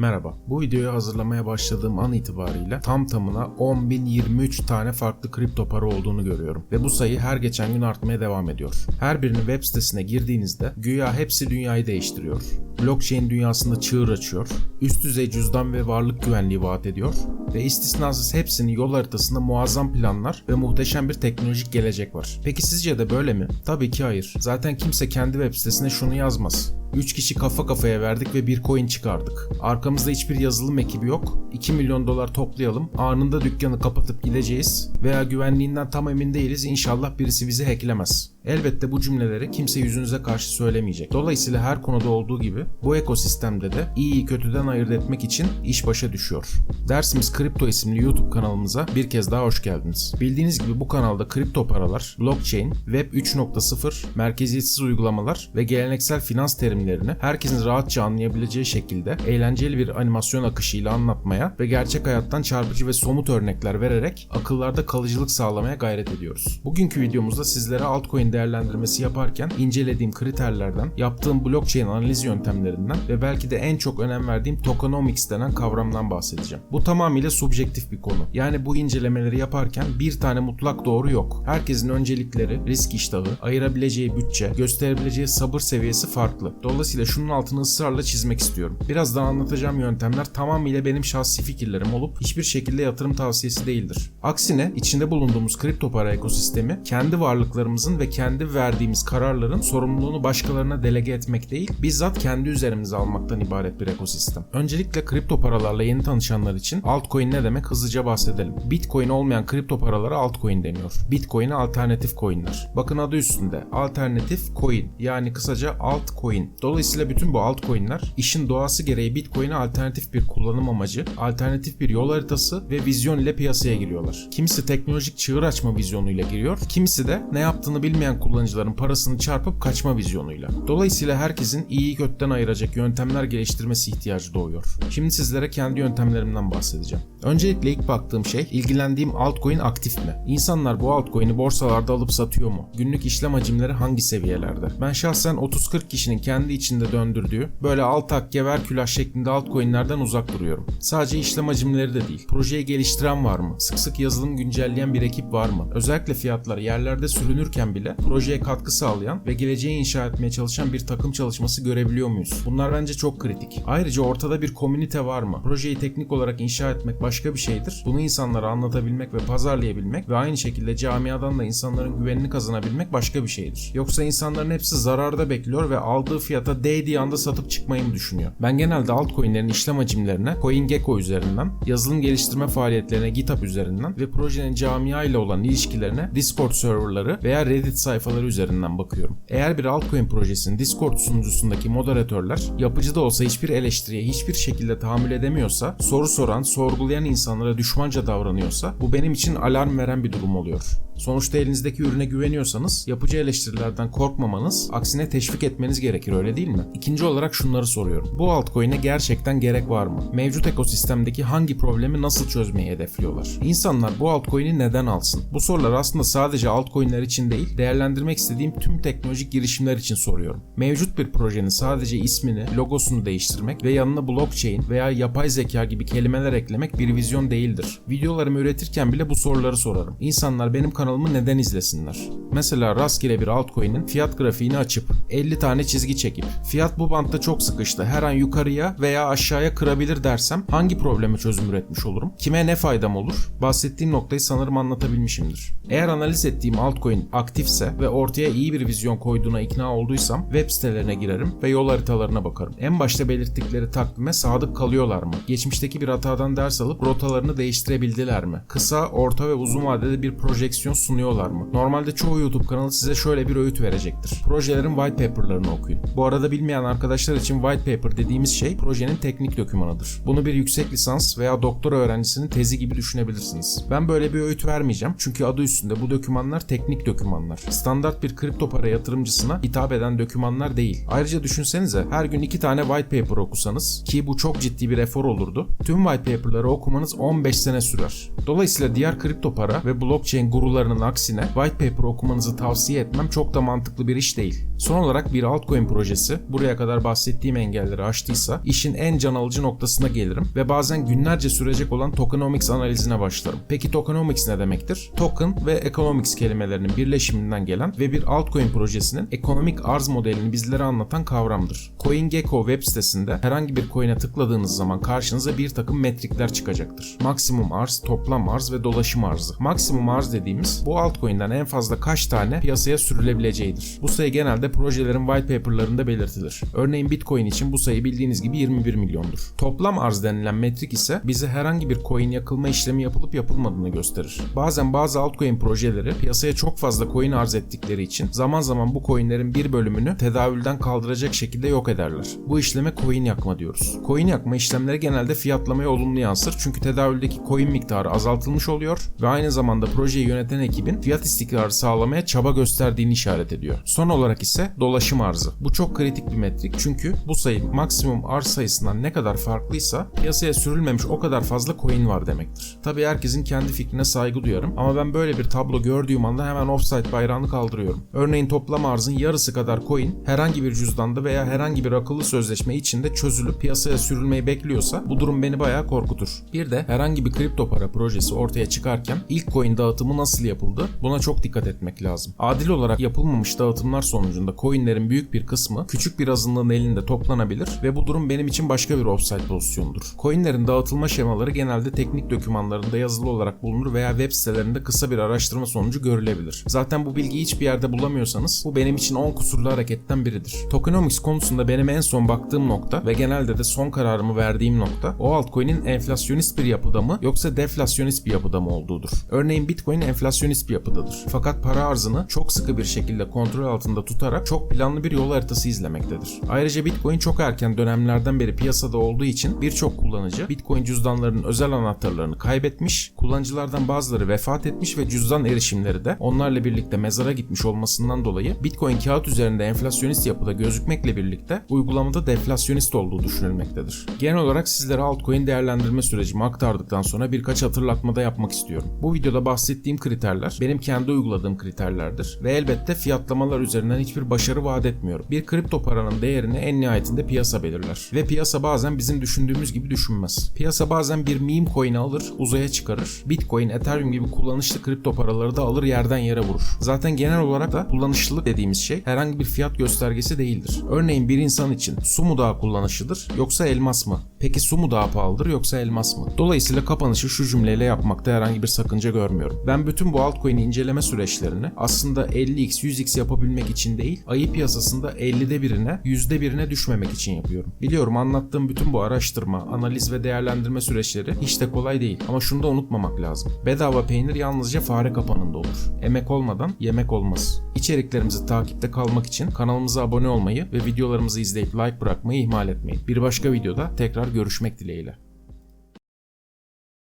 Merhaba. Bu videoyu hazırlamaya başladığım an itibariyle tam tamına 10.023 tane farklı kripto para olduğunu görüyorum. Ve bu sayı her geçen gün artmaya devam ediyor. Her birinin web sitesine girdiğinizde güya hepsi dünyayı değiştiriyor. Blockchain dünyasında çığır açıyor. Üst düzey cüzdan ve varlık güvenliği vaat ediyor. Ve istisnasız hepsinin yol haritasında muazzam planlar ve muhteşem bir teknolojik gelecek var. Peki sizce de böyle mi? Tabii ki hayır. Zaten kimse kendi web sitesine şunu yazmaz. 3 kişi kafa kafaya verdik ve bir coin çıkardık. Arkamızda hiçbir yazılım ekibi yok. 2 milyon dolar toplayalım. Anında dükkanı kapatıp gideceğiz. Veya güvenliğinden tam emin değiliz. İnşallah birisi bizi hacklemez. Elbette bu cümleleri kimse yüzünüze karşı söylemeyecek. Dolayısıyla her konuda olduğu gibi bu ekosistemde de iyiyi kötüden ayırt etmek için iş başa düşüyor. Dersimiz Kripto isimli YouTube kanalımıza bir kez daha hoş geldiniz. Bildiğiniz gibi bu kanalda kripto paralar, blockchain, web 3.0, merkeziyetsiz uygulamalar ve geleneksel finans terimlerini herkesin rahatça anlayabileceği şekilde eğlenceli bir animasyon akışıyla anlatmaya ve gerçek hayattan çarpıcı ve somut örnekler vererek akıllarda kalıcılık sağlamaya gayret ediyoruz. Bugünkü videomuzda sizlere altcoin değerlendirmesi yaparken incelediğim kriterlerden, yaptığım blockchain analiz yöntemlerinden ve belki de en çok önem verdiğim tokenomics denen kavramdan bahsedeceğim. Bu tamamıyla subjektif bir konu. Yani bu incelemeleri yaparken bir tane mutlak doğru yok. Herkesin öncelikleri, risk iştahı, ayırabileceği bütçe, gösterebileceği sabır seviyesi farklı. Dolayısıyla şunun altını ısrarla çizmek istiyorum. Birazdan anlatacağım yöntemler tamamıyla benim şahsi fikirlerim olup hiçbir şekilde yatırım tavsiyesi değildir. Aksine içinde bulunduğumuz kripto para ekosistemi kendi varlıklarımızın ve kendi verdiğimiz kararların sorumluluğunu başkalarına delege etmek değil, bizzat kendi üzerimize almaktan ibaret bir ekosistem. Öncelikle kripto paralarla yeni tanışanlar için altcoin ne demek hızlıca bahsedelim. Bitcoin olmayan kripto paralara altcoin deniyor. Bitcoin'e alternatif coinler. Bakın adı üstünde. Alternatif coin yani kısaca altcoin. Dolayısıyla bütün bu altcoin'ler işin doğası gereği Bitcoin'e alternatif bir kullanım amacı, alternatif bir yol haritası ve vizyon ile piyasaya giriyorlar. Kimisi teknolojik çığır açma vizyonuyla giriyor, kimisi de ne yaptığını bilmeyen kullanıcıların parasını çarpıp kaçma vizyonuyla. Dolayısıyla herkesin iyiyi kötüden ayıracak yöntemler geliştirmesi ihtiyacı doğuyor. Şimdi sizlere kendi yöntemlerimden bahsedeceğim. Öncelikle ilk baktığım şey ilgilendiğim altcoin aktif mi? İnsanlar bu altcoin'i borsalarda alıp satıyor mu? Günlük işlem hacimleri hangi seviyelerde? Ben şahsen 30-40 kişinin kendi içinde döndürdüğü böyle alt hakke ver külah şeklinde altcoin'lerden uzak duruyorum. Sadece işlem hacimleri de değil. Projeyi geliştiren var mı? Sık sık yazılım güncelleyen bir ekip var mı? Özellikle fiyatlar yerlerde sürünürken bile projeye katkı sağlayan ve geleceği inşa etmeye çalışan bir takım çalışması görebiliyor muyuz? Bunlar bence çok kritik. Ayrıca ortada bir komünite var mı? Projeyi teknik olarak inşa etmek başka bir şeydir. Bunu insanlara anlatabilmek ve pazarlayabilmek ve aynı şekilde camiadan da insanların güvenini kazanabilmek başka bir şeydir. Yoksa insanların hepsi zararda bekliyor ve aldığı fiyata değdiği anda satıp çıkmayı mı düşünüyor? Ben genelde altcoin'lerin işlem hacimlerine CoinGecko üzerinden, yazılım geliştirme faaliyetlerine GitHub üzerinden ve projenin camia ile olan ilişkilerine Discord serverları veya Reddit sayfaları üzerinden bakıyorum. Eğer bir altcoin projesinin Discord sunucusundaki moderatörler yapıcı da olsa hiçbir eleştiriye hiçbir şekilde tahammül edemiyorsa, soru soran, sorgulayan insanlara düşmanca davranıyorsa bu benim için alarm veren bir durum oluyor. Sonuçta elinizdeki ürüne güveniyorsanız yapıcı eleştirilerden korkmamanız, aksine teşvik etmeniz gerekir öyle değil mi? İkinci olarak şunları soruyorum. Bu altcoin'e gerçekten gerek var mı? Mevcut ekosistemdeki hangi problemi nasıl çözmeyi hedefliyorlar? İnsanlar bu altcoin'i neden alsın? Bu sorular aslında sadece altcoin'ler için değil, değerlendirmek istediğim tüm teknolojik girişimler için soruyorum. Mevcut bir projenin sadece ismini, logosunu değiştirmek ve yanına blockchain veya yapay zeka gibi kelimeler eklemek bir vizyon değildir. Videolarımı üretirken bile bu soruları sorarım. İnsanlar benim kanalımı neden izlesinler? Mesela rastgele bir altcoin'in fiyat grafiğini açıp 50 tane çizgi çekip fiyat bu bantta çok sıkıştı her an yukarıya veya aşağıya kırabilir dersem hangi probleme çözüm üretmiş olurum? Kime ne faydam olur? Bahsettiğim noktayı sanırım anlatabilmişimdir. Eğer analiz ettiğim altcoin aktifse ve ortaya iyi bir vizyon koyduğuna ikna olduysam web sitelerine girerim ve yol haritalarına bakarım. En başta belirttikleri takvime sadık kalıyorlar mı? Geçmişteki bir hatadan ders alıp rotalarını değiştirebildiler mi? Kısa, orta ve uzun vadede bir projeksiyon sunuyorlar mı? Normalde çoğu YouTube kanalı size şöyle bir öğüt verecektir. Projelerin white paper'larını okuyun. Bu arada bilmeyen arkadaşlar için white paper dediğimiz şey projenin teknik dokümanıdır. Bunu bir yüksek lisans veya doktora öğrencisinin tezi gibi düşünebilirsiniz. Ben böyle bir öğüt vermeyeceğim çünkü adı üstünde bu dokümanlar teknik dokümanlar. Standart bir kripto para yatırımcısına hitap eden dokümanlar değil. Ayrıca düşünsenize her gün iki tane white paper okusanız ki bu çok ciddi bir efor olurdu. Tüm white paper'ları okumanız 15 sene sürer. Dolayısıyla diğer kripto para ve blockchain guruları iddialarının aksine white paper okumanızı tavsiye etmem çok da mantıklı bir iş değil. Son olarak bir altcoin projesi buraya kadar bahsettiğim engelleri aştıysa işin en can alıcı noktasına gelirim ve bazen günlerce sürecek olan tokenomics analizine başlarım. Peki tokenomics ne demektir? Token ve economics kelimelerinin birleşiminden gelen ve bir altcoin projesinin ekonomik arz modelini bizlere anlatan kavramdır. CoinGecko web sitesinde herhangi bir coin'e tıkladığınız zaman karşınıza bir takım metrikler çıkacaktır. Maksimum arz, toplam arz ve dolaşım arzı. Maksimum arz dediğimiz bu altcoin'den en fazla kaç tane piyasaya sürülebileceğidir. Bu sayı genelde projelerin white paper'larında belirtilir. Örneğin Bitcoin için bu sayı bildiğiniz gibi 21 milyondur. Toplam arz denilen metrik ise bize herhangi bir coin yakılma işlemi yapılıp yapılmadığını gösterir. Bazen bazı altcoin projeleri piyasaya çok fazla coin arz ettikleri için zaman zaman bu coinlerin bir bölümünü tedavülden kaldıracak şekilde yok ederler. Bu işleme coin yakma diyoruz. Coin yakma işlemleri genelde fiyatlamaya olumlu yansır çünkü tedavüldeki coin miktarı azaltılmış oluyor ve aynı zamanda projeyi yöneten ekibin fiyat istikrarı sağlamaya çaba gösterdiğini işaret ediyor. Son olarak ise dolaşım arzı. Bu çok kritik bir metrik çünkü bu sayı maksimum arz sayısından ne kadar farklıysa piyasaya sürülmemiş o kadar fazla coin var demektir. Tabii herkesin kendi fikrine saygı duyarım ama ben böyle bir tablo gördüğüm anda hemen offsite bayrağını kaldırıyorum. Örneğin toplam arzın yarısı kadar coin herhangi bir cüzdanda veya herhangi bir akıllı sözleşme içinde çözülüp piyasaya sürülmeyi bekliyorsa bu durum beni bayağı korkutur. Bir de herhangi bir kripto para projesi ortaya çıkarken ilk coin dağıtımı nasıl yapıldı buna çok dikkat etmek lazım. Adil olarak yapılmamış dağıtımlar sonucunda coinlerin büyük bir kısmı küçük bir azınlığın elinde toplanabilir ve bu durum benim için başka bir offside pozisyonudur. Coinlerin dağıtılma şemaları genelde teknik dokümanlarında yazılı olarak bulunur veya web sitelerinde kısa bir araştırma sonucu görülebilir. Zaten bu bilgiyi hiçbir yerde bulamıyorsanız bu benim için 10 kusurlu hareketten biridir. Tokenomics konusunda benim en son baktığım nokta ve genelde de son kararımı verdiğim nokta o altcoin'in enflasyonist bir yapıda mı yoksa deflasyonist bir yapıda mı olduğudur. Örneğin Bitcoin enflasyonist bir yapıdadır. Fakat para arzını çok sıkı bir şekilde kontrol altında tutarak çok planlı bir yol haritası izlemektedir. Ayrıca Bitcoin çok erken dönemlerden beri piyasada olduğu için birçok kullanıcı Bitcoin cüzdanlarının özel anahtarlarını kaybetmiş, kullanıcılardan bazıları vefat etmiş ve cüzdan erişimleri de onlarla birlikte mezara gitmiş olmasından dolayı Bitcoin kağıt üzerinde enflasyonist yapıda gözükmekle birlikte uygulamada deflasyonist olduğu düşünülmektedir. Genel olarak sizlere altcoin değerlendirme sürecimi aktardıktan sonra birkaç hatırlatmada yapmak istiyorum. Bu videoda bahsettiğim kriterler benim kendi uyguladığım kriterlerdir ve elbette fiyatlamalar üzerinden hiçbir başarı vaat etmiyorum. Bir kripto paranın değerini en nihayetinde piyasa belirler ve piyasa bazen bizim düşündüğümüz gibi düşünmez. Piyasa bazen bir meme coin'i alır, uzaya çıkarır. Bitcoin, Ethereum gibi kullanışlı kripto paraları da alır yerden yere vurur. Zaten genel olarak da kullanışlılık dediğimiz şey herhangi bir fiyat göstergesi değildir. Örneğin bir insan için su mu daha kullanışlıdır yoksa elmas mı? Peki su mu daha pahalıdır yoksa elmas mı? Dolayısıyla kapanışı şu cümleyle yapmakta herhangi bir sakınca görmüyorum. Ben bütün bu altcoin inceleme süreçlerini aslında 50x 100x yapabilmek için değil, ayı piyasasında 50'de birine, %1'ine düşmemek için yapıyorum. Biliyorum anlattığım bütün bu araştırma, analiz ve değerlendirme süreçleri hiç de kolay değil. Ama şunu da unutmamak lazım. Bedava peynir yalnızca fare kapanında olur. Emek olmadan yemek olmaz. İçeriklerimizi takipte kalmak için kanalımıza abone olmayı ve videolarımızı izleyip like bırakmayı ihmal etmeyin. Bir başka videoda tekrar görüşmek dileğiyle.